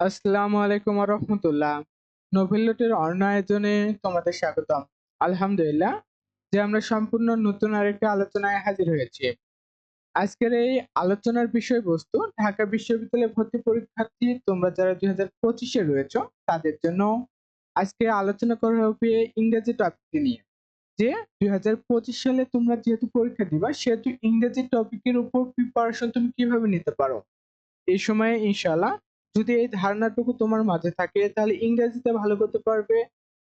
আসসালামু আলাইকুম রহমতুল্লাহ নোভেলটের অন্য আয়োজনে তোমাদের স্বাগতম। আলহামদুলিল্লাহ, যে আমরা সম্পূর্ণ নতুন আরেকটি আলোচনায় হাজির হয়েছি। আজকের এই আলোচনার বিষয়বস্তু, ঢাকা বিশ্ববিদ্যালয়ে ভর্তি পরীক্ষার্থী, তোমরা যারা দুই হাজার পঁচিশে রয়েছ, তাদের জন্য আজকে আলোচনা করা হবে ইংরেজি টপিকটি নিয়ে। যে দুই হাজার পঁচিশ সালে তোমরা যেহেতু পরীক্ষা দিবা, সেহেতু ইংরেজি টপিকের উপর প্রিপারেশন তুমি কীভাবে নিতে পারো? এই সময়ে ইনশাল্লাহ যদি এই ধারণাটুকু তোমার মাঝে থাকে, তাহলে ইংরেজিতে ভালো করতে পারবে।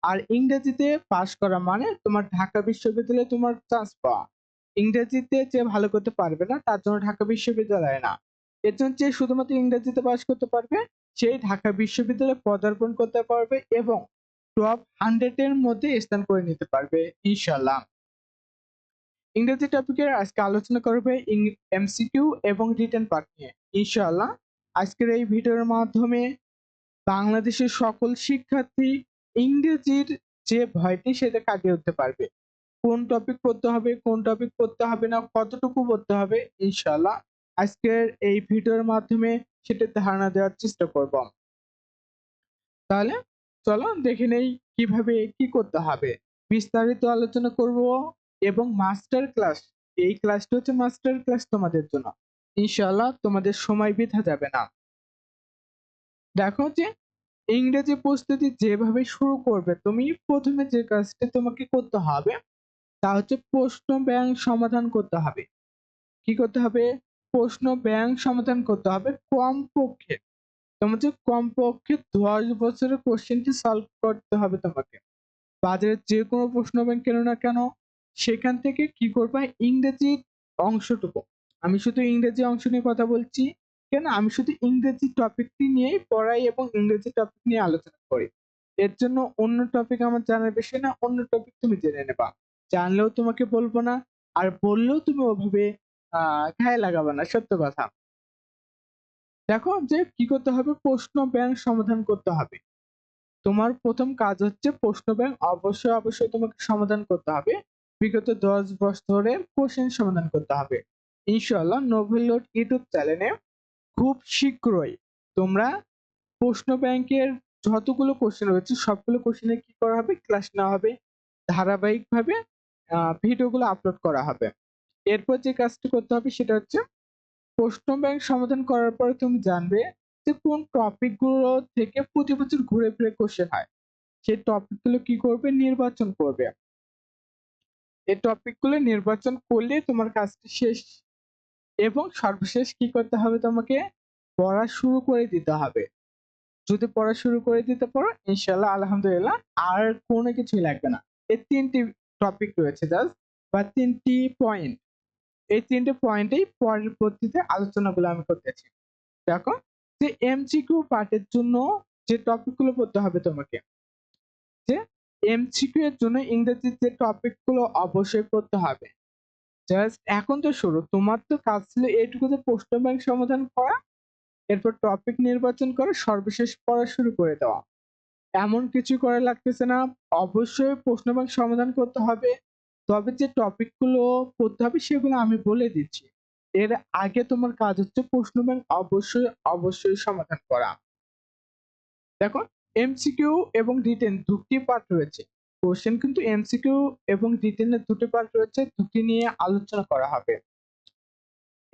আর ইংরেজিতে পাশ করা মানে তোমার ঢাকা বিশ্ববিদ্যালয়ে তোমার চান্স পাওয়া। ইংরেজিতে যে ভালো করতে পারবে না, তার জন্য ঢাকা বিশ্ববিদ্যালয়ে না। এর জন্য যে শুধুমাত্র ইংরেজিতে পাশ করতে পারবে, সেই ঢাকা বিশ্ববিদ্যালয়ে পদার্পণ করতে পারবে এবং টপ হান্ড্রেড এর মধ্যে স্থান করে নিতে পারবে ইনশাল্লাহ ইংরেজি টপিকের আজকে আলোচনা করবে এমসিকিউ এবং রিটার্ন পার্ট নিয়ে ইনশাল্লাহ আজকের এই ভিডিওর মাধ্যমে বাংলাদেশের সকল শিক্ষার্থী ইংরেজির যে ভয়টি সেটা কাটিয়ে উঠতে পারবে। কোন টপিক পড়তে হবে, কোন টপিক পড়তে হবে না, কতটুকু পড়তে হবে ইনশাল্লাহ আজকের এই ভিডিওর মাধ্যমে সেটা ধারণা দেওয়ার চেষ্টা করব। তাহলে চলো দেখে নেই কীভাবে কি করতে হবে। বিস্তারিত আলোচনা করব এবং মাস্টার ক্লাস এই ক্লাসটা হচ্ছে মাস্টার ক্লাস তোমাদের জন্য। ইনশাল্লাহ তোমাদের সময় বৃথা যাবে না। দেখো যে, ইংরেজি প্রস্তুতি যেভাবে শুরু করবে, তুমি প্রথমে যে কাজটি তোমাকে করতে হবে, তা হচ্ছে প্রশ্ন ব্যাংক সমাধান করতে হবে। কি করতে হবে? প্রশ্ন ব্যাংক সমাধান করতে হবে কমপক্ষে। তোমাকে কমপক্ষে দশ বছরের কোশ্চেনটি সলভ করতে হবে তোমাকে। বাজারের যে কোনো প্রশ্ন ব্যাংক কেন না কেন, সেখান থেকে কি করবে? ইংরেজি অংশটুকু। আমি শুধু ইংরেজি অংশ নিয়ে কথা বলছি, কেন? আমি শুধু ইংরেজি টপিকটি নিয়েই পড়াই এবং ইংরেজি টপিক নিয়ে আলোচনা করি। এর জন্য অন্য টপিক আমার জানার বিষয় না, অন্য টপিক তুমি জেনে নেবা। জানলেও তোমাকে বলব না, আর বললেও তুমি ওভাবে গায়ে লাগাবে না, সত্য কথা। দেখো যে কি করতে হবে? প্রশ্ন ব্যাংক সমাধান করতে হবে। তোমার প্রথম কাজ হচ্ছে প্রশ্ন ব্যাংক অবশ্যই অবশ্যই তোমাকে সমাধান করতে হবে। বিগত দশ বছরের কোশ্চেন সমাধান করতে হবে। ইনশাল্লাহ নোভেল নোট ইউটিউব চ্যানেলে খুব শীঘ্রই তোমরা প্রশ্ন ব্যাংকের যতগুলো কোশ্চেন রয়েছে, সবগুলো কোশ্চেনে কি করা হবে? ক্লাস নেওয়া হবে। ধারাবাহিকভাবে ভিডিওগুলো আপলোড করা হবে। এরপর যে কাজটি করতে হবে সেটা হচ্ছে প্রশ্ন ব্যাংক সমাধান করার পরে তুমি জানবে যে কোন টপিকগুলো থেকে প্রতি বছর ঘুরে ফিরে কোশ্চেন হয়। সেই টপিকগুলো কি করবে? নির্বাচন করবে। এই টপিকগুলো নির্বাচন করলে তোমার কাজটি শেষ এবং সর্বশেষ কি করতে হবে তোমাকে? পড়া শুরু করে দিতে হবে। যদি পড়া শুরু করে দিতে পারো ইনশাল্লাহ আলহামদুলিল্লাহ, আর কোনো কিছুই লাগবে না। এই তিনটি টপিক রয়েছে জাস্ট বা তিনটি পয়েন্ট এই তিনটে পয়েন্টেই পরবর্তীতে আলোচনাগুলো আমি করতেছি। দেখো, যে এমসিকিউ পার্টের জন্য যে টপিকগুলো পড়তে হবে তোমাকে, যে এমসিকিউ এর জন্য ইংরেজির যে টপিকগুলো অবশ্যই পড়তে হবে। জাস্ট এখন তো শুরু। তোমার তো কাজ ছিল এইটুকুতে প্রশ্ন ব্যাংক সমাধান করা, এরপর টপিক নির্বাচন করে, সর্বশেষ পড়া শুরু করে দেওয়া। এমন কিছু করা লাগতেছে না। অবশ্যই প্রশ্ন ব্যাংক সমাধান করতে হবে। তবে যে টপিকগুলো পড়তে হবে সেগুলো আমি বলে দিচ্ছি। এর আগে তোমার কাজ হচ্ছে প্রশ্ন ব্যাংক অবশ্যই অবশ্যই সমাধান করা। দেখো এমসিকিউ এবং রিটেন দুটি পার্ট রয়েছে। কোশ্চেন কিন্তু এমসিকিউ এবং রিটেনের দুটি পার্ট রয়েছে, দুটি নিয়ে আলোচনা করা হবে।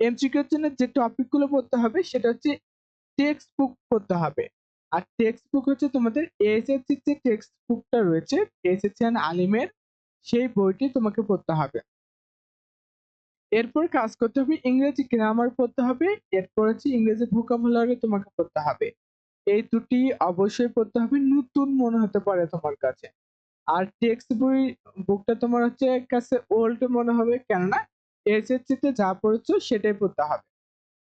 এমসিকিউর জন্য যে টপিকগুলো পড়তে হবে, সেটা হচ্ছে টেক্সট বুক পড়তে হবে। আর টেক্সট বুক হচ্ছে তোমাদের এসএসসি যে টেক্সট বুকটা রয়েছে এসএসসি অ্যান্ড আলিমের সেই বইটি তোমাকে পড়তে হবে। এরপর কাজ করতে হবে ইংরেজি গ্রামার পড়তে হবে, এরপর হচ্ছে ইংরেজি ভোকাবুলারি তোমাকে পড়তে হবে। এই দুটি অবশ্যই পড়তে হবে, নতুন মনে হতে পারে তোমার কাছে। আর টেক্সট বই বুকটা তোমার হচ্ছে কাছে ওল্ড মনে হবে, কেননা এসএসসি তে যা পড়েছো সেটাই পড়তে হবে।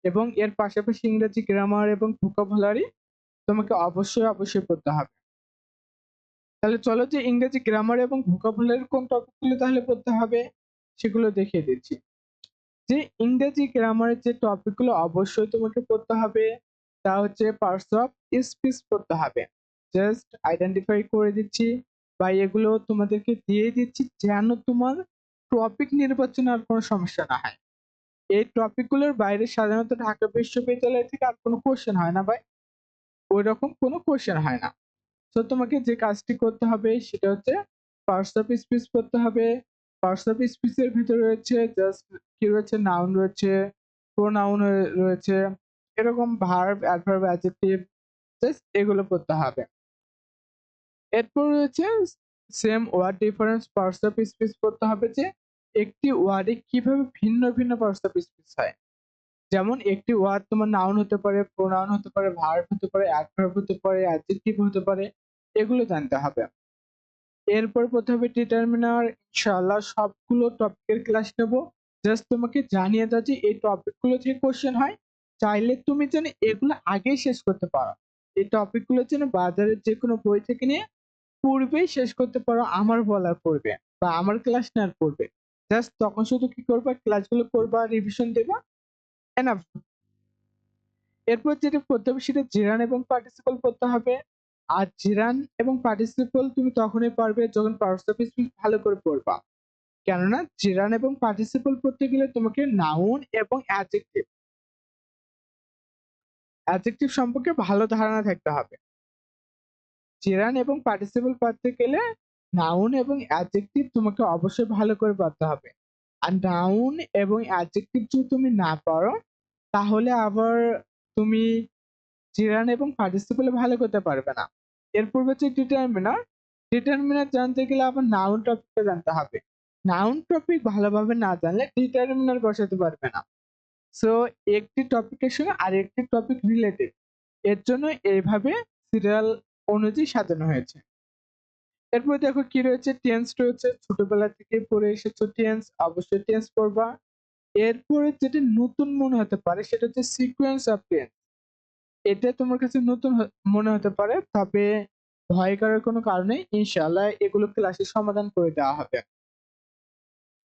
এবং এর পাশাপাশি ইংরেজি গ্রামার এবং ভোকাবুলারি তোমাকে অবশ্যই অবশ্যই পড়তে হবে। তাহলে চলো যে ইংরেজি গ্রামার এবং ভোকাবুলারি কোন টপিকগুলো তাহলে পড়তে হবে, সেগুলো দেখিয়ে দিচ্ছি। যে ইংরেজি গ্রামারের যে টপিকগুলো অবশ্যই তোমাকে পড়তে হবে, তা হচ্ছে পার্টস অফ স্পিচ পড়তে হবে। জাস্ট আইডেন্টিফাই করে দিচ্ছি। বা এগুলো তোমাদেরকে দিয়ে দিচ্ছি যেন তোমার টপিক নির্বাচনে আর কোনো সমস্যা না হয়। এই টপিকগুলোর বাইরে সাধারণত ঢাকা বিশ্ববিদ্যালয় থেকে আর কোনো কোশ্চেন হয় না ভাই। ওই রকম কোনো কোশ্চেন হয় না। তো তোমাকে যে কাজটি করতে হবে সেটা হচ্ছে পার্টস অফ স্পিচ করতে হবে। পার্টস অফ স্পিচের ভিতরে রয়েছে জাস্ট কি রয়েছে? নাউন রয়েছে প্রোনাউন রয়েছে। এরকম ভার্ব অ্যাডভার্ব অ্যাডজেক্টিভ জাস্ট এগুলো করতে হবে। এরপর রয়েছে same word difference parts of speech করতে হবে যে একটি ওয়ার্ডে কীভাবে ভিন্ন ভিন্ন পার্টস অফ স্পিচ হয়। যেমন একটি ওয়ার্ড তোমার নাউন হতে পারে প্রোনাউন হতে পারে ভার্ব হতে পারে অ্যাডভার্ব হতে পারে অ্যাডজেক্টিভ হতে পারে, এগুলো জানতে হবে। এরপর হবে ডিটারমিনার ইনশাআল্লাহ সবগুলো টপিকের ক্লাস নেব। জাস্ট তোমাকে জানিয়ে দাও যে এই টপিকগুলো থেকে কোশ্চেন হয়, চাইলে তুমি যেন এগুলো আগেই শেষ করতে পারো। এই টপিকগুলো যেন বাজারের যে কোনো বই থেকে নিয়ে পূর্বেই শেষ করতে পারো, আমার বলার পূর্বে বা আমার ক্লাস নেওয়ার পূর্বে জাস্ট তখন শুধু কি করবা? ক্লাসগুলো করবা রিভিশন দেবা এনাফ এরপর যেটা করতে হবে সেটা জিরান এবং পার্টিসিপল করতে হবে। আর জিরান এবং পার্টিসিপল তুমি তখনই পারবে যখন পার্টস অফ স্পিচ ভালো করে পড়বা। কেননা জিরান এবং পার্টিসিপল পড়তে গেলে তোমাকে নাউন এবং অ্যাডজেক্টিভ অ্যাডজেক্টিভ সম্পর্কে ভালো ধারণা থাকতে হবে। জিরান এবং পার্টিসিপল পড়তে গেলে নাউন এবং অ্যাডজেক্টিভ তোমাকে অবশ্যই ভালো করে পড়তে হবে। আর নাউন এবং অ্যাডজেক্টিভ যদি তুমি না পারো, তাহলে আবার তুমি জিরান এবং পার্টিসিপলে ভালো করতে পারবে না। এরপর হচ্ছে ডিটারমিনার ডিটারমিনার জানতে গেলে আবার নাউন টপিকটা জানতে হবে। নাউন টপিক ভালোভাবে না জানলে ডিটারমিনার বসাতে পারবে না। সো একটি টপিকের সঙ্গে আরেকটি টপিক রিলেটেড এর জন্য এইভাবে সিরিয়াল অনুযায়ী সাজানো হয়েছে। এরপর দেখো কি রয়েছে? টেন্স রয়েছে। ছোটবেলা থেকে পড়ে এসেছ টেন্স অবশ্যই টেন্স পড়বা। এরপরে যেটা নতুন মনে হতে পারে, সেটা হচ্ছে সিকোয়েন্স অফ টেন্স এটা তোমার কাছে নতুন মনে হতে পারে, তবে ভয় করার কোনো কারণে ইনশাআল্লাহ এগুলো ক্লাসে সমাধান করে দেওয়া হবে।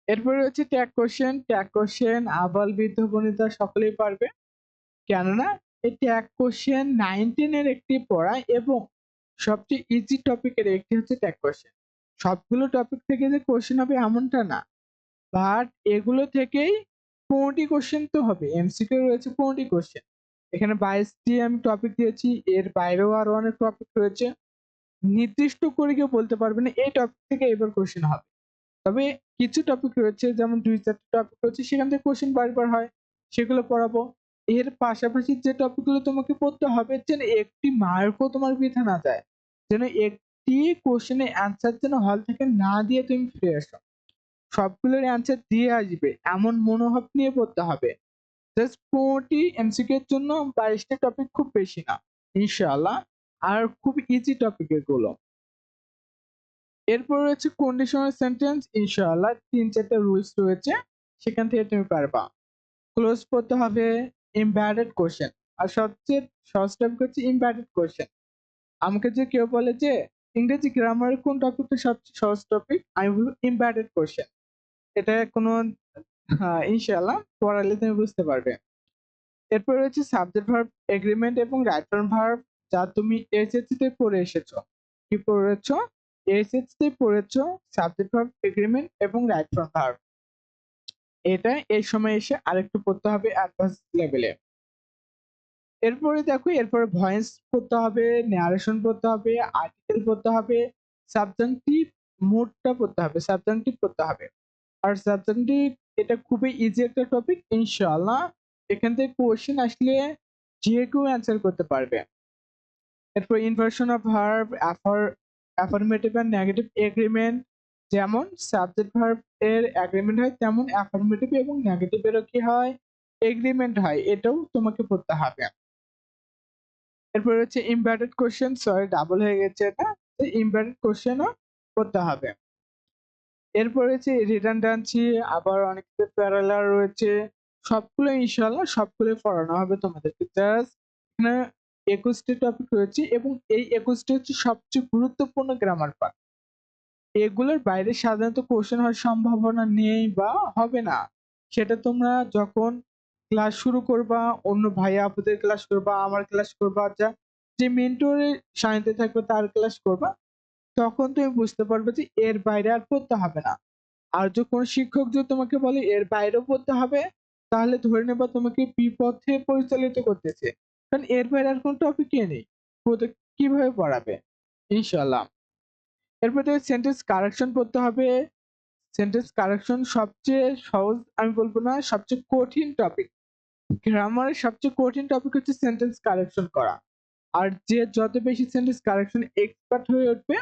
এরপরে হচ্ছে ট্যাগ কোশ্চেন ট্যাগ কোশ্চেন আবাল বৃদ্ধ বনিতা সকলেই পারবে। কেননা, এই ট্যাগ কোশ্চেন নাইন টেনের একটি পড়া এবং সবচেয়ে ইজি টপিকের একটি হচ্ছে ট্যাগ কোশ্চেন সবগুলো টপিক থেকে যে কোশ্চেন হবে এমনটা না। বাট এগুলো থেকেই পনেরোটি কোশ্চেন তো হবে। এমসিকিউ রয়েছে পনেরোটি কোশ্চেন এখানে বাইশটি আমি টপিক দিয়েছি। এর বাইরেও আরও অনেক টপিক রয়েছে। নির্দিষ্ট করে কেউ বলতে পারবে না এই টপিক থেকে এবার কোশ্চেন হবে। তবে কিছু টপিক রয়েছে, যেমন দুই চারটি টপিক রয়েছে, সেখান থেকে কোশ্চেন বারবার হয়। সেগুলো পড়াবো। এর পাশাপাশি যে টপিকগুলো তোমাকে পড়তে হবে, যেন একটি মার্কও তোমার বৃথা না যায়। যেন একটি কোশ্চেনের অ্যান্সার যেন হল থেকে না দিয়ে তুমি ফিরে আসো সবগুলোর অ্যান্সার দিয়ে আসবে, এমন মনোভাব নিয়ে পড়তে হবে। জাস্ট পনেরোটি এমসিকিউ এর জন্য বাইশটা টপিক খুব বেশি না। ইনশাআল্লাহ, আর খুব ইজি টপিক এগুলো। এরপর রয়েছে কন্ডিশনাল সেন্টেন্স ইনশাআল্লাহ তিন চারটা রুলস রয়েছে, সেখান থেকে তুমি পারবা। ক্লোজ পড়তে হবে। ইমব্যাডেড কোশ্চেন আর সবচেয়ে সহজ টপিক হচ্ছে ইমব্যাডেড কোশ্চেন আমাকে যে কেউ বলে যে ইংরেজি গ্রামারের কোন টপিকটা সবচেয়ে সহজ টপিক আমি বলব ইমব্যাডেড কোশ্চেন এটা কোনো ইনশাআল্লাহ পড়ালে তুমি বুঝতে পারবে। এরপর রয়েছে সাবজেক্ট ভার্ব এগ্রিমেন্ট এবং রাইট ভার্ব যা তুমি তে পড়ে এসেছ। কি পড়েছো? তে পড়েছো সাবজেক্ট ভার্ব এগ্রিমেন্ট এবং রাইট ভার্ব এটা এই সময় এসে আরেকটু পড়তে হবে অ্যাডভান্স লেভেলে এরপরে দেখো, এরপরে ভয়েস পড়তে হবে ন্যারেশন পড়তে হবে আর্টিকেল পড়তে হবে সাবজেক্টিভ মোডটা পড়তে হবে সাবজেক্টিভ পড়তে হবে। আর সাবজেক্টিভ এটা খুবই ইজি একটা টপিক ইনশাআল্লাহ এখান থেকে কোয়েশ্চেন আসলে যে কেউ অ্যান্সার করতে পারবে। এরপর inversion of verb affirmative and negative agreement যেমন সাবজেক্ট ভার্ব এর অ্যাগ্রিমেন্ট হয়, তেমন অ্যাফার্মেটিভ এবং নেগেটিভ এরও কি হয়? এগ্রিমেন্ট হয়, এটাও তোমাকে পড়তে হবে। এরপর হচ্ছে ইমব্যাডেড কোশ্চেন সরি ডাবল হয়ে গেছে এটা। ইমব্যাডেড কোশ্চেনও পড়তে হবে। এরপর হচ্ছে রিডান্ডেন্সি আবার অনেক প্যারালার রয়েছে। সবগুলো ইনশাল্লাহ সবগুলো পড়ানো হবে তোমাদেরকে। জাস্ট এখানে একুশটি টপিক রয়েছে এবং এই একুশটি হচ্ছে সবচেয়ে গুরুত্বপূর্ণ গ্রামার পার্ট এগুলোর বাইরে সাধারণত কোশ্চেন হওয়ার সম্ভাবনা নেই বা হবে না। সেটা তোমরা যখন ক্লাস শুরু করবা, অন্য ভাইয়া আপুদের ক্লাস করবা, আমার ক্লাস করবা, যা যে মেন্টরের সাথে থাকবে তার ক্লাস করবা, তখন তুমি বুঝতে পারবে যে এর বাইরে আর পড়তে হবে না। আর যে কোনো শিক্ষক যদি তোমাকে বলে এর বাইরেও পড়তে হবে, তাহলে ধরে নেবা তোমাকে বিপথে পরিচালিত করতেছে। কারণ এর বাইরে আর কোনো টপিকই নেই। কীভাবে পড়াবে? ইনশাল্লাহ এরপর থেকে সেন্টেন্স কারেকশন করতে হবে। সেন্টেন্স কারেকশন সবচেয়ে সহজ, আমি বলব না, সবচেয়ে কঠিন টপিক গ্রামারের সবচেয়ে কঠিন টপিক হচ্ছে সেন্টেন্স কারেকশন করা। আর যে যত বেশি সেন্টেন্স কারেকশন এক্সপার্ট হয়ে উঠবে,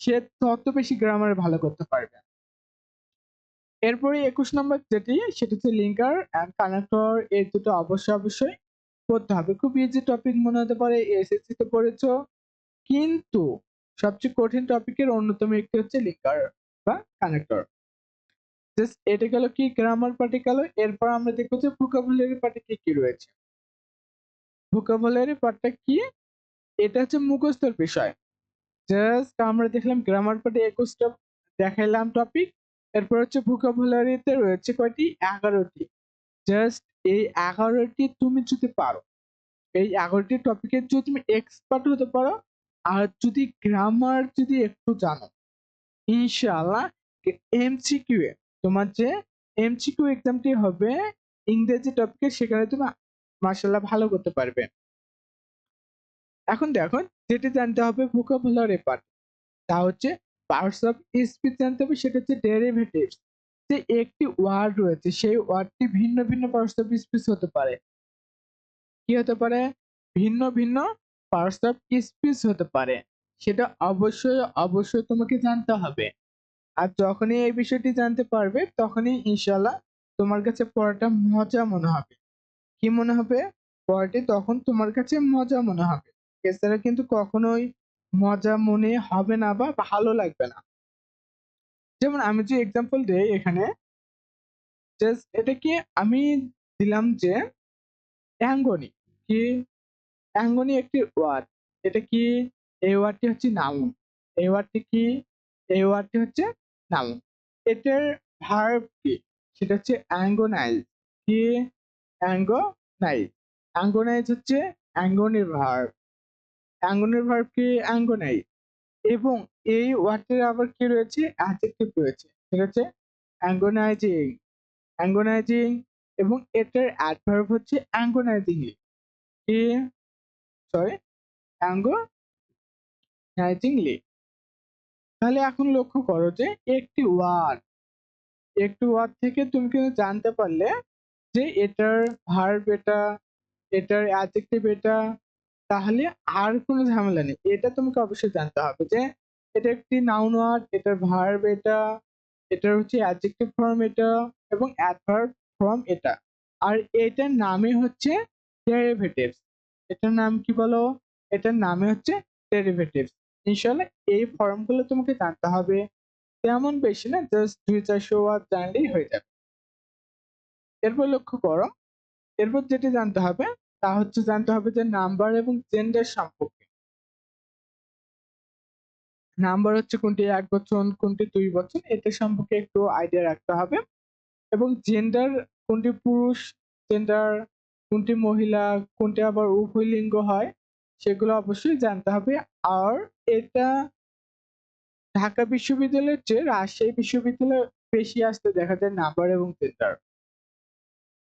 সে তত বেশি গ্রামারে ভালো করতে পারবে। এরপরে একুশ নম্বর যেটি, সেটা হচ্ছে লিঙ্কার অ্যান্ড কানেক্টর এই দুটো অবশ্যই অবশ্যই পড়তে হবে। খুব ইজি টপিক মনে হতে পারে এসএসসি তে পড়েছো। কিন্তু সবচেয়ে কঠিন টপিকের অন্যতম একটি হচ্ছে লিঙ্কার বা কানেক্টর এটা গেল কি? গ্রামার পার্টি গেল। এরপর আমরা দেখব যে ভোকাবুলারি পার্টি কি কি রয়েছে। ভোকাবুলারি পার্টটা কি? এটা হচ্ছে মুখস্থর বিষয়। জাস্ট আমরা দেখলাম গ্রামার পার্টি একুশটা দেখাইলাম টপিক এরপর হচ্ছে ভোকাবুলারিতে রয়েছে কয়টি? এগারোটি। জাস্ট এই এগারোটি তুমি যদি পারো, এই এগারোটি টপিকের যদি তুমি এক্সপার্ট হতে পারো আর যদি গ্রামার যদি একটু জানো, ইনশাআল্লাহ এমসিকিউ এ তোমার যে এমসিকিউ এক্সামটি হবে, ইংরেজি টপিকে সেখানে তুমি মার্শাল্লাহ ভালো করতে পারবে। এখন দেখো, যেটি জানতে হবে ভোকাবুলারি পার্ট তা হচ্ছে পার্টস অফ স্পিচ জানতে হবে, সেটা হচ্ছে ডেরিভেটিভস যে একটি ওয়ার্ড রয়েছে, সেই ওয়ার্ডটি ভিন্ন ভিন্ন পার্টস অফ স্পিচ হতে পারে। কি হতে পারে? ভিন্ন ভিন্ন পার্টস অফ স্পিচ হতে পারে। সেটা অবশ্যই অবশ্যই তোমাকে জানতে হবে। আর যখনই এই বিষয়টি জানতে পারবে, তখনই ইনশাল্লাহ তোমার কাছে পড়াটা মজা মনে হবে। কি মনে হবে? পড়াটি তখন তোমার কাছে মজা মনে হবে। এছাড়া কিন্তু কখনোই মজা মনে হবে না বা ভালো লাগবে না। যেমন আমি যে এক্সাম্পল দেই এখানে জাস্ট এটা কি আমি দিলাম যে অ্যাঙ্গনি, কি অ্যাঙ্গনি একটি ওয়ার্ড। এটা কি? এই ওয়ার্ডটি হচ্ছে নাউন। এই ওয়ার্ডটি কি? এই ওয়ার্ডটি হচ্ছে নাউন। এটার ভার্ব কি? সেটা হচ্ছে অ্যাঙ্গোনাইজ। কি? অ্যাঙ্গোনাইজ। অ্যাঙ্গোনাইজ হচ্ছে অ্যাঙ্গনির ভার্ব অ্যাঙ্গনের ভার্ব কি? অ্যাঙ্গোনাইজ। এবং এই ওয়ার্ডটির আবার কি রয়েছে? অ্যাডজেক্টিভ রয়েছে। সেটা হচ্ছে অ্যাঙ্গোনাইজিং। অ্যাঙ্গোনাইজিং এবং এটার অ্যাডভার্ব হচ্ছে অ্যাঙ্গোনাইজিংলি কি? সরি অ্যাঙ্গোনাইজিংলি তাহলে এখন লক্ষ্য করো যে একটি ওয়ার্ড একটি ওয়ার্ড থেকে তুমি কিন্তু জানতে পারলে যে এটার ভার্ব এটা, এটার অ্যাডজেক্টিভ এটা, তাহলে আর কোনো ঝামেলা নেই। এটা তোমাকে অবশ্যই জানতে হবে যে এটা একটি নাউন ওয়ার্ড এটার ভার্ব এটা, এটার হচ্ছে অ্যাডজেক্টিভ ফর্ম এটা এবং অ্যাডভার্ব ফর্ম এটা। আর এটার নামে হচ্ছে ডেরিভেটিভস এটার নাম কি বলো? এটার নামে হচ্ছে ডেরিভেটিভস ইনশাল্লাহ এই ফর্মগুলো তোমাকে জানতে হবে। তেমন বেশি না জাস্ট দুই চারশো ওয়ার্ড জানলেই হয়ে যাবে। এরপর লক্ষ্য করো। এরপর যেটি জানতে হবে, তা হচ্ছে জানতে হবে যে নাম্বার এবং জেন্ডার সম্পর্কে। নাম্বার হচ্ছে কোনটি এক বছর কোনটি দুই বছর এটা সম্পর্কে একটু আইডিয়া রাখতে হবে। এবং জেন্ডার কোনটি পুরুষ জেন্ডার কোনটি মহিলা, কোনটি আবার উভয় লিঙ্গ হয়, সেগুলো অবশ্যই জানতে হবে। আর এটা ঢাকা বিশ্ববিদ্যালয়ের চেয়ে রাজশাহী বিশ্ববিদ্যালয়ে বেশি আসতে দেখা যায় নাম্বার এবং জেন্ডার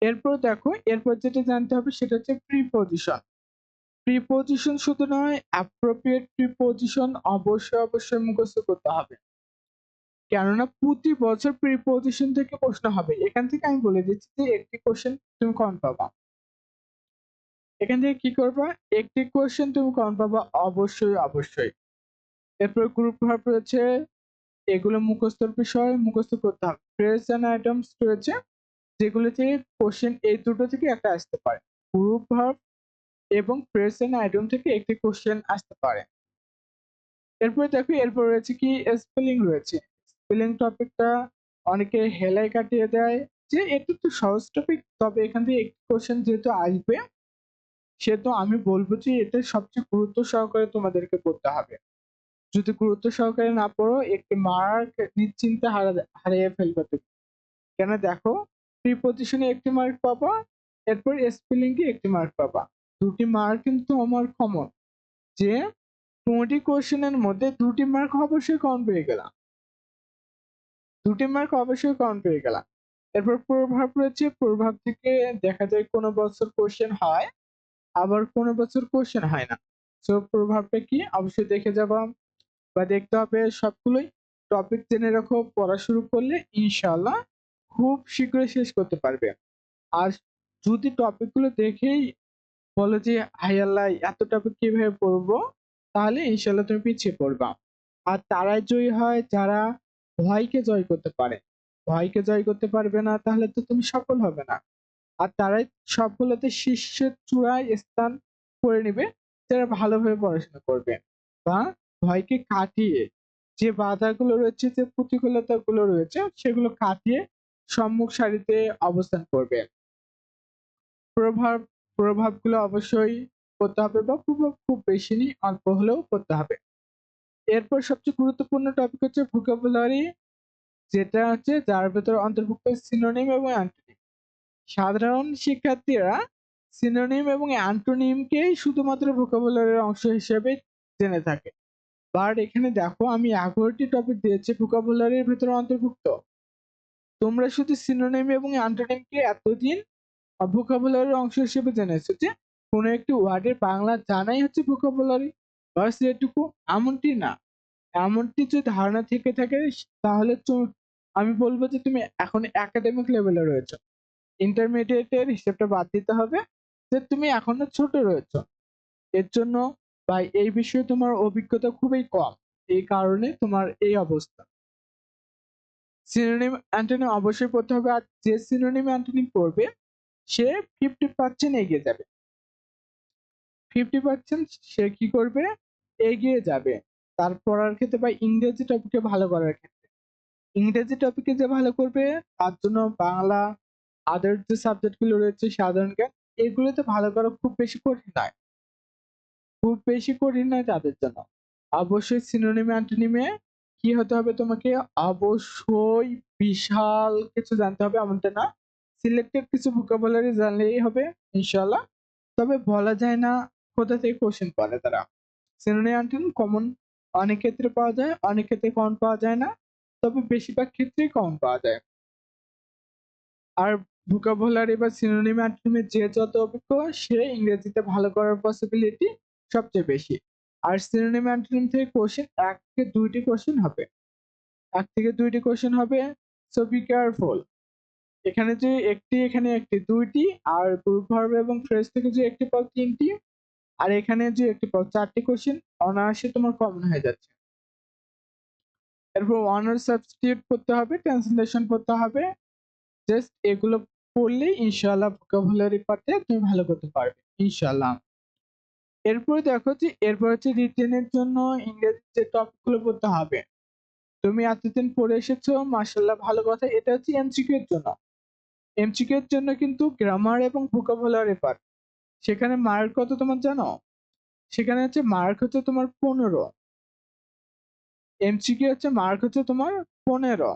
এরপর দেখো, এরপর যেটা জানতে হবে সেটা হচ্ছে প্রিপোজিশন প্রিপোজিশন শুধু নয় অ্যাপ্রোপ্রিয়েট প্রিপোজিশন অবশ্যই অবশ্যই মুখস্থ করতে হবে। কেননা প্রতি বছর প্রিপোজিশন থেকে প্রশ্ন হবে। এখান থেকে আমি বলে দিচ্ছি যে একটি কোশ্চেন তুমি কম পাবা। এখান থেকে কি করবা? একটি কোশ্চেন তুমি কম পাবা। অবশ্যই অবশ্যই। এরপর গ্রুপ ভার্ব রয়েছে। এগুলো মুখস্থর বিষয়, মুখস্থ করতে হবে। ফ্রেজ অ্যান্ড আইটেমস রয়েছে, যেগুলো থেকে কোশ্চেন এই দুটো থেকে একটা আসতে পারে। গ্রুপ ভার্ব এবং ফ্রেজ অ্যান্ড আইটেম থেকে একটি কোশ্চেন আসতে পারে। এরপরে দেখো, এরপর রয়েছে কি? স্পেলিং রয়েছে। স্পেলিং টপিকটা অনেকে হেলায় কাটিয়ে দেয়। যে এটা তো সহজ টপিক তবে এখান থেকে একটি কোশ্চেন যেহেতু আসবে সেহেতু আমি বলব যে এটা সবচেয়ে গুরুত্ব সহকারে তোমাদেরকে পড়তে হবে। যদি গুরুত্ব সহকারে না পড়ো, একটি মার্ক নিশ্চিন্তে হারা হারিয়ে ফেলবে তুমি। কেন দেখো প্রিপোজিশনে একটি মার্ক পাবা, এরপর স্পেলিং এ একটি মার্ক পাবা। দুটি মার্ক কিন্তু আমার কমন যে টোয়েন্টি কোশ্চেনের মধ্যে দুটি মার্ক অবশ্যই কমন পেয়ে গেলাম। দুটি মার্ক অবশ্যই কমন পেয়ে গেলাম। এরপর প্রভাব রয়েছে প্রভাব থেকে দেখা যায় কোনো বছর কোশ্চেন হয় আবার কোনো বছর কোশ্চেন হয় না। সো প্রভাবটা কি? অবশ্যই দেখে যাবা বা দেখতে হবে সবগুলোই। টপিক জেনে রাখো, পড়া শুরু করলে ইনশাআল্লাহ খুব শীঘ্রই শেষ করতে পারবে। আর যদি টপিকগুলো দেখেই বলো যে হাই আল্লাহ, এত টপিক কীভাবে পড়ব? তাহলে ইনশাল্লাহ তুমি পিছিয়ে পড়বা। আর তারাই জয়ী হয় যারা ভয়কে জয় করতে পারে। ভয়কে জয় করতে পারবে না, তাহলে তো তুমি সফল হবে না। আর তারাই সফলতে শীর্ষের চূড়ায় স্থান করে নেবে, যারা ভালোভাবে পড়াশোনা করবে। বা ভয়কে কাটিয়ে যে বাধাগুলো রয়েছে, যে প্রতিকূলতাগুলো রয়েছে, সেগুলো কাটিয়ে সম্মুখ সারিতে অবস্থান করবে। প্রভাব, প্রভাবগুলো অবশ্যই করতে হবে বা প্রভাব খুব বেশি নেই, অল্প হলেও করতে হবে। এরপর সবচেয়ে গুরুত্বপূর্ণ টপিক হচ্ছে ভোকাবুলারি যেটা হচ্ছে যার ভেতর অন্তর্ভুক্ত সিনোনিম এবং সাধারণ শিক্ষার্থীরা সিনোনিম এবং অ্যান্টোনিমকেই শুধুমাত্র ভোকাবুলারির অংশ হিসেবে জেনে থাকে। বাট এখানে দেখো, আমি এগারোটি টপিক দিয়েছি ভোকাবুলারির ভেতরে অন্তর্ভুক্ত। তোমরা শুধু সিনোনিম এবং অ্যান্টোনিমকে এতদিন ভোকাবুলারির অংশ হিসেবে জেনেছো যে কোনো একটি ওয়ার্ডের বাংলা জানাই হচ্ছে ভোকাবুলারি বাস এটুকু। এমনটি না। এমনটি যদি ধারণা থেকে থাকে, তাহলে আমি বলব যে তুমি এখন একাডেমিক লেভেলে রয়েছো। ইন্টারমিডিয়েটের হিসেবটা বাদ দিতে হবে যে তুমি এখনও ছোট রয়েছো। এর জন্য বা এই বিষয়ে তোমার অভিজ্ঞতা খুবই কম। এই কারণে তোমার এই অবস্থা। সিনোনিম অ্যান্টোনিম অবশ্যই পড়তে হবে আর যে সিনোনিম অ্যান্টোনিম পড়বে, সে ফিফটি পার্সেন্ট এগিয়ে যাবে। ফিফটি পার্সেন্ট সে কি করবে? এগিয়ে যাবে। তার পড়ার ক্ষেত্রে বা ইংরেজি টপিকে ভালো করার ক্ষেত্রে। ইংরেজি টপিকে যে ভালো করবে, তার জন্য বাংলা আদার যে সাবজেক্টগুলো রয়েছে সাধারণ জ্ঞান, এগুলোতে ভালো করা খুব বেশি কঠিন নয়। খুব বেশি কঠিন নয় তাদের জন্য। অবশ্যই সিনোনিমে অ্যান্টোনিমে কি হতে হবে তোমাকে? অবশ্যই বিশাল কিছু জানতে হবে, এমনটা না। সিলেক্টেড কিছু ভোকাবুলারি জানলেই হবে ইনশাল্লাহ তবে বলা যায় না কোথা থেকে কোশ্চেন পড়ে তারা। সিনোনিম অ্যান্টোনিম কমন অনেক ক্ষেত্রে পাওয়া যায়, অনেক ক্ষেত্রে কমন পাওয়া যায় না। তবে বেশিরভাগ ক্ষেত্রেই কমন পাওয়া যায়। আর ভোকাবুলারি বা সিনোনিম অ্যান্টোনিমের যে যত অভিজ্ঞ সে ইংরেজিতে ভালো করার পসিবিলিটি সবচেয়ে বেশি। আর সিনোনিম অ্যান্টোনিম থেকে কোশ্চেন এক থেকে দুইটি কোশ্চেন হবে। এক থেকে দুইটি কোশ্চেন হবে সো বি কেয়ারফুল এখানে যে একটি, এখানে একটি, দুইটি, আর গ্রুপ ভার্ব এবং ফ্রেজ থেকে যে একটি পাও তিনটি, আর এখানে যে একটি পাও চারটি কোশ্চেন অনায়াসে তোমার কমন হয়ে যাচ্ছে। এরপর অনার সাবস্টিটিউট করতে হবে ট্রান্সলেশন করতে হবে। জাস্ট এগুলো পড়লে ইনশাল্লাহ ভোকাবুলারি পার্টে তুমি ভালো করতে পারবে, ইনশাআল্লাহ। এরপর দেখো যে, এরপর হচ্ছে রিটেনের জন্য ইংরেজি যে টপিকগুলো পড়তে হবে। তুমি এতদিন পড়ে এসেছ মার্শাল্লাহ ভালো কথা, এটা হচ্ছে এমসিকিউ এর জন্য। এমসিকিউ এর জন্য কিন্তু গ্রামার এবং ভোকাবুলারি পার্ট সেখানে মার্ক কত তোমার জানো? সেখানে হচ্ছে মার্ক হচ্ছে তোমার পনেরো। এমসিকিউ হচ্ছে মার্ক হচ্ছে তোমার পনেরো।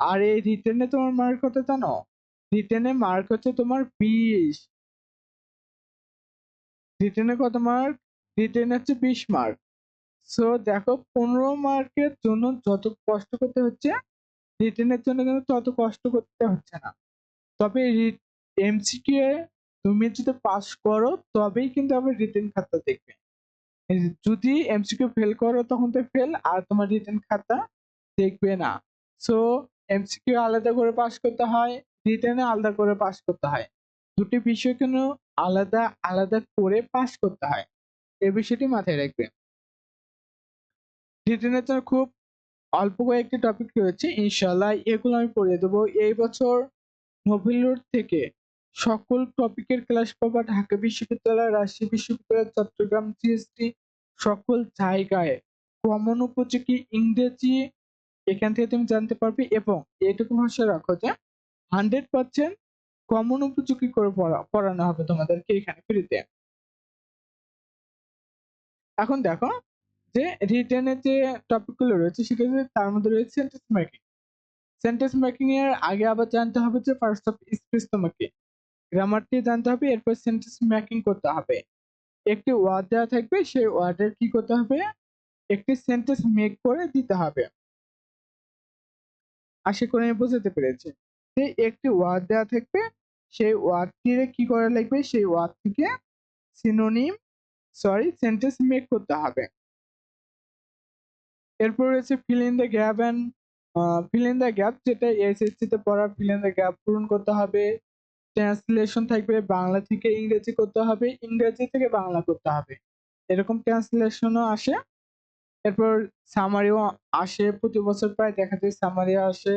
আর এই রিটেনে তোমার মার্ক কত জানো? রিটেনে মার্ক হচ্ছে তোমার বিশ। রিটেনে কত মার্ক রিটেনে হচ্ছে বিশ মার্ক সো দেখো, পনেরো মার্কের জন্য যত কষ্ট করতে হচ্ছে রিটেনের জন্য কিন্তু তত কষ্ট করতে হচ্ছে না। তবে এমসিকিউ তুমি যদি পাস করো, তবেই কিন্তু আবার রিটেন খাতা দেখবে। যদি এমসিকিউ ফেল করো, তখন তো ফেল আর তোমার রিটেন খাতা দেখবে না। সো এমসিকিউ আলাদা করে পাস করতে হয় রিটেনে আলাদা করে পাস করতে হয়। দুটি বিষয় কেন আলাদা আলাদা করে পাস করতে হয়? এই বিষয়টি মাথায় রাখবে। রিটেনের জন্য খুব অল্প কয়েকটি টপিক রয়েছে ইনশাল্লাহ এগুলো আমি পড়িয়ে দেবো। এই বছর মোবিলোর থেকে সকল টপিকের ক্লাস পাবা। ঢাকা বিশ্ববিদ্যালয়, রাজশাহী বিশ্ববিদ্যালয়, চট্টগ্রাম জিএসটি সকল জায়গায়। কমন উপযোগী ইংরেজি এখান থেকে তুমি জানতে পারবে এবং এটুকু ভাষা রাখো যে হান্ড্রেড পার্সেন্ট কমন উপযোগী করে পড়া, পড়ানো হবে তোমাদেরকে এখানে ফ্রিতে এখন দেখো যে রিটেনের যে টপিকগুলো রয়েছে সেটা তার মধ্যে রয়েছে সেন্টেন্স মেকিং সেন্টেন্স মেকিং এর আগে আবার জানতে হবে যে ফার্স্ট অফ স্পিচ তোমাকে। গ্রামারটি জানতে হবে, এরপর সেন্টেন্স মেকিং করতে হবে। একটি ওয়ার্ড দেওয়া থাকবে, সেই ওয়ার্ডের কি করতে হবে? একটি সেন্টেন্স মেক করে দিতে হবে। আশা করি আমি বোঝাতে পেরেছি। যে একটি ওয়ার্ড দেওয়া থাকবে। সেই ওয়ার্ডটির কি করা লাগবে? সেই ওয়ার্ড থেকে সিনোনিম সরি সেন্টেন্স মেক করতে হবে। এরপর রয়েছে fill in the gap and fill in the gap যেটা এসএসসি তে পড়া ফিল ইন দ্য গ্যাপ পূরণ করতে হবে। ট্রান্সলেশন থাকবে বাংলা থেকে ইংরেজি করতে হবে, ইংরেজি থেকে বাংলা করতে হবে। এরকম ট্রান্সলেশনও আসে। এরপর সামারিও আসে, প্রতি বছর প্রায় দেখা যায় সামারিও আসে।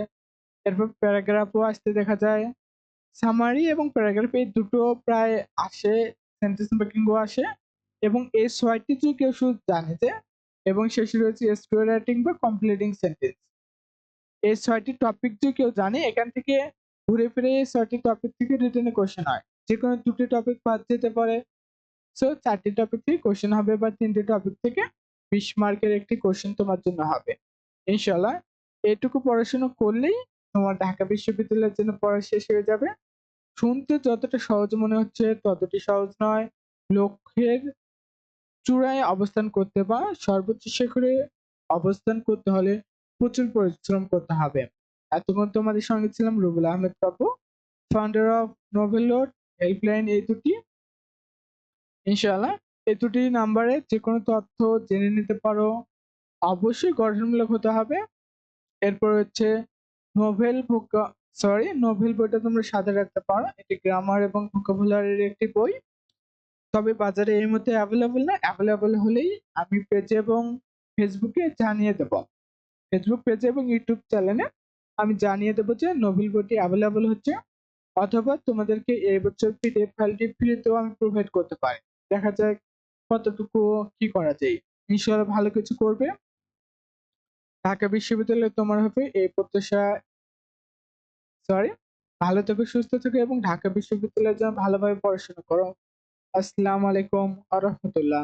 এরপর প্যারাগ্রাফও আসতে দেখা যায়। সামারি এবং প্যারাগ্রাফ এই দুটো প্রায় আসে, সেন্টেন্স মেকিংও আসে এবং এই ছয়টি যদি কেউ শুধু জানে যে এবং শেষে রয়েছে স্টোরি রাইটিং বা কমপ্লিটিং সেন্টেন্স। এই ছয়টি টপিক যদি কেউ জানে, এখান থেকে ঘুরে ফিরে এই ছয়টি টপিক থেকে রিটেনে কোশ্চেন হয়। যে কোনো দুটি টপিক বাদ যেতে পারে। সো, চারটি টপিক থেকে কোশ্চেন হবে বা তিনটি টপিক থেকে বিশ মার্কের একটি কোশ্চেন তোমার জন্য হবে। ইনশাল্লাহ এটুকু পড়াশোনা করলেই তোমার ঢাকা বিশ্ববিদ্যালয়ের জন্য পড়া শেষ হয়ে যাবে। শুনতে যতটা সহজ মনে হচ্ছে ততটি সহজ নয়। লক্ষ্যের চূড়ায় অবস্থান করতে বা সর্বোচ্চ শিখরে অবস্থান করতে হলে প্রচুর পরিশ্রম করতে হবে। এতক্ষণ তোমাদের সঙ্গে ছিলাম Rubul Ahmed Kapu founder of novel helpline এই দুটি। ইনশাআল্লাহ, এই দুটি নাম্বারে যে কোনো তথ্য জেনে নিতে পারো। অবশ্যই গঠনমূলক হতে হবে। এরপর হচ্ছে নোভেল সরি নোভেল বইটা তোমরা সাথে রাখতে পারো। এটি গ্রামার এবং ভোকাবুলারির একটি বই। তবে বাজারে এই মুহূর্তে অ্যাভেলেবল না। অ্যাভেলেবল হলেই আমি পেজে এবং ফেসবুকে জানিয়ে দেব। ফেসবুক পেজে এবং ইউটিউব চ্যানেলে আমি জানিয়ে দেবো যে নোভেল বইটি অ্যাভেলেবল হচ্ছে অথবা তোমাদেরকে এই বছর পিডিএফ ফাইলটি ফ্রিতেও আমি প্রোভাইড করতে পারি। দেখা যাক কতটুকু কি করা যায়। ইনশাআল্লাহ ভালো কিছু করবে। ঢাকা বিশ্ববিদ্যালয়ে তোমার হবে এই প্রত্যাশা সরি ভালো থেকো, সুস্থ থেকো এবং ঢাকা বিশ্ববিদ্যালয়ে জন্য ভালোভাবে পড়াশোনা করো। আসসালামু আলাইকুম আ রহমতুল্লাহ।